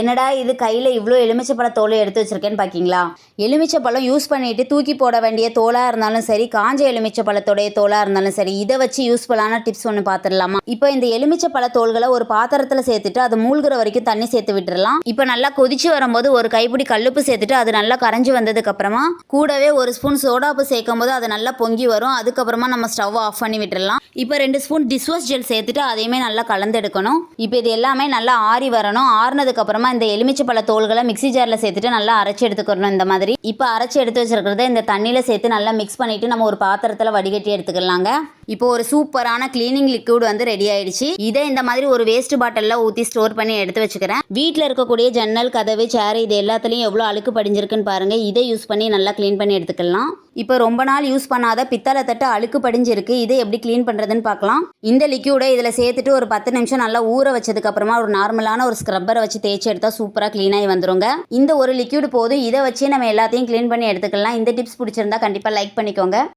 என்னடா இது கையில் இவ்வளோ எலுமிச்சைப்பழ தோலை எடுத்து வச்சிருக்கேன்னு பார்க்கிங்களா எலுமிச்சைப்பழம் யூஸ் பண்ணிட்டு தூக்கி போட வேண்டிய தோலாக இருந்தாலும் சரி காஞ்ச எலுமிச்சைப்பழத்தோடைய தோலாக இருந்தாலும் சரி இதை வச்சு யூஸ்ஃபுல்லான டிப்ஸ் ஒன்று பார்த்துடலாமா இப்போ இந்த எலுமிச்சைப்பழ தோல்களை ஒரு பாத்திரத்தில் சேர்த்துட்டு அது மூழ்கிற வரைக்கும் தண்ணி சேர்த்து விட்டுடலாம் இப்போ நல்லா கொதிச்சு வரும்போது ஒரு கைப்பிடி கல்லுப்பு சேர்த்துட்டு அது நல்லா கரைஞ்சி வந்ததுக்கப்புறமா கூடவே ஒரு ஸ்பூன் சோடாப்பு சேர்க்கும் போது அது நல்லா பொங்கி வரும். அதுக்கப்புறமா நம்ம ஸ்டவ் ஆஃப் பண்ணி விட்டுடலாம் இப்போ ரெண்டு ஸ்பூன் டிஷ்வாஷ் ஜெல் சேர்த்துட்டு அதையுமே நல்லா கலந்து எடுக்கணும். இப்போ இது எல்லாமே நல்லா ஆறி வரணும். ஆறினதுக்கப்புறமா அப்புறமா இந்த எலுமிச்சை பழ தோல்களை மிக்ஸி ஜாரில் சேர்த்துட்டு நல்லா அரைச்சி எடுத்துக்கணும் இந்த மாதிரி. இப்போ அரைச்சி எடுத்து வச்சிருக்கிறத இந்த தண்ணியில் சேர்த்து நல்லா மிக்ஸ் பண்ணிவிட்டு நம்ம ஒரு பாத்திரத்தில் வடிகட்டி எடுத்துக்கலாங்க. இப்போ ஒரு சூப்பரான க்ளீனிங் லிக்விட் வந்து ரெடி ஆயிடுச்சு. இதை இந்த மாதிரி ஒரு வேஸ்ட் பாட்டிலில் ஊற்றி ஸ்டோர் பண்ணி எடுத்து வச்சுக்கிறேன். வீட்டில் இருக்கக்கூடிய ஜன்னல் கதவு சேர் இது எல்லாத்துலேயும் எவ்வளோ அழுக்கு படிஞ்சிருக்குன்னு பாருங்க. இதை யூஸ் பண்ணி நல்லா க்ளீன் பண்ணி எடுத்துக்கலாம். இப்போ ரொம்ப நாள் யூஸ் பண்ணாத பித்தளை தட்டு அழுக்கு படிஞ்சிருக்கு. இதை எப்படி க்ளீன் பண்ணுறதுன்னு பார்க்கலாம். இந்த லிக்யூடை இதில் சேர்த்துட்டு ஒரு பத்து நிமிஷம் நல்லா ஊற வச்சதுக்கு அப்புறமா ஒரு நார்மலான ஒரு ஸ்க்ரப்பரை வச்சு தேய்ச்சி எடுத்தால் சூப்பராக க்ளீனாகி வந்துருங்க. இந்த ஒரு லிக்யூடு போதும். இதை வச்சு நம்ம எல்லாத்தையும் க்ளீன் பண்ணி எடுத்துக்கலாம். இந்த டிப்ஸ் பிடிச்சிருந்தா கண்டிப்பாக லைக் பண்ணிக்கோங்க.